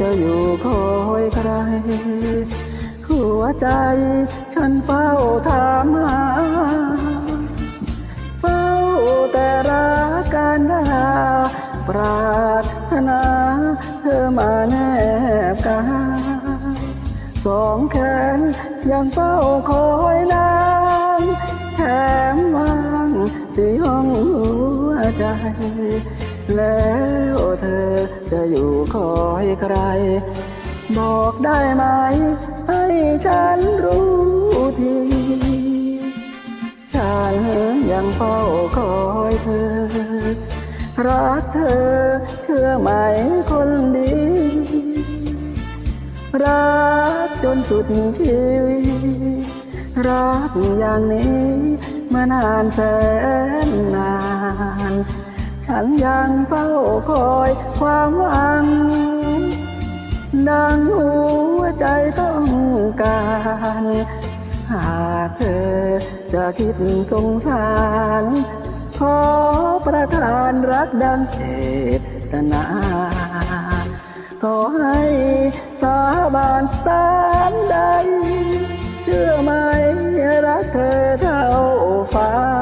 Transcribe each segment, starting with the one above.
จะอยู่คอยใคร หัวใจฉันเฝ้าถามหา เฝ้าแต่รักกันดาปรารถนาเธอมาแนบกายสองแขนยังเฝ้าคอยนานแถมวางสี่ห้องหัวใจ แล้วเธอจะอยู่คอยใคร บอกได้ไหม ให้ฉันรู้ทีฉันยังเฝ้าคอยเธอ รักเธอเชื่อไหมคนดี รักจนสุดชีวิต รักอย่างนี้มานานแสนนาน ฉันยังเฝ้าคอยความหวัง ดังหัวใจต้องการ หากเธอจะคิดสงสาร ขอประทานรักดังเจตนาขอให้สาบานสารใด เชื่อไหมรักเธอเท่าฟ้าเอา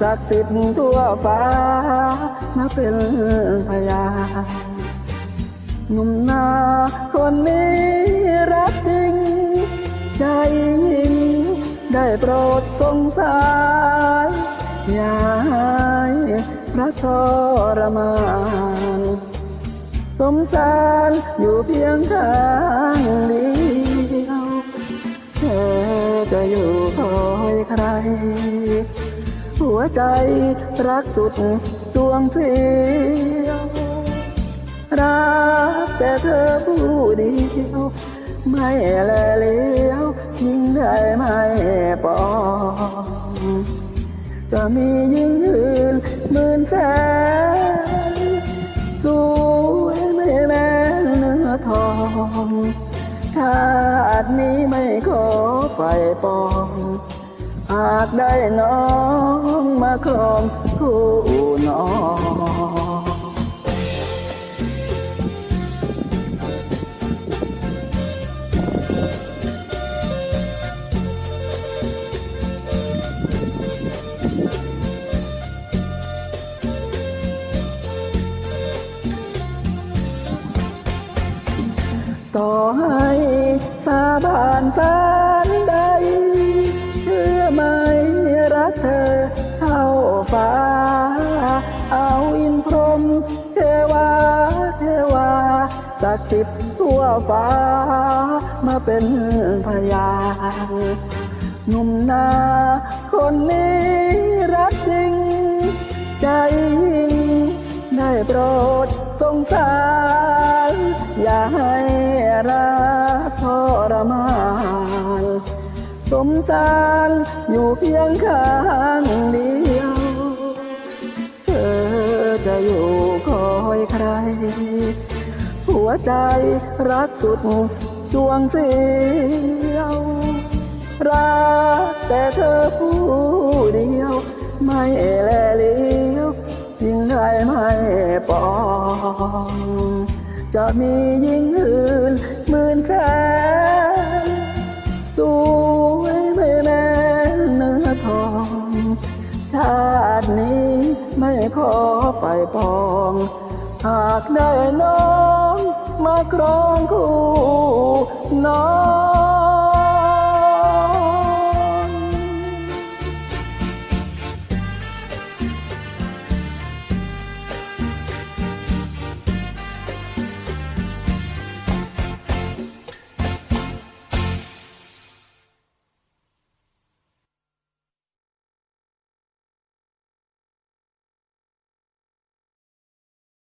ศักดิ์สิทธิ์ทั่วฟ้ามาเป็นพยาหนุ่มนาคนนี้รักจริง ใจยิ่งได้โปรดสงสารอย่าให้พระทรมาน สมสารอยู่เพียงทา วใจรักสุดดวงเสียวรักแต่เธอผู้เดียว ไม่แลเลี้ยวยิ่งได้ไม่ปอง จะมียิ่งอื่นหมื่นแสนสวยไม่แม้เนื้อทองชาตินี้ไม่ขอไฟปอง หากได้น้องมาครองคู่น้องต่อให้สาบานสา ศักดิ์สิทธิ์ทั่วฟ้า มาเป็นพยานหนุ่มนาคนนี้รักจริง ใจยิ่งได้โปรดสงสาร อย่าให้รักทรมานสมสารอยู่เพียงข้างเดียว เธอจะอยู่คอยใคร หัวใจรักสุดดวงเสียว รักแต่เธอผู้เดียว ไม่แลเลี้ยวยิ่งได้ไม่ปอง จะมียิ่งอื่นหมื่นแสนสวยไม่แม้เนื้อทองชาตินี้ไม่ขอไฟปอง หากได้น้องมาครองคู่น้อง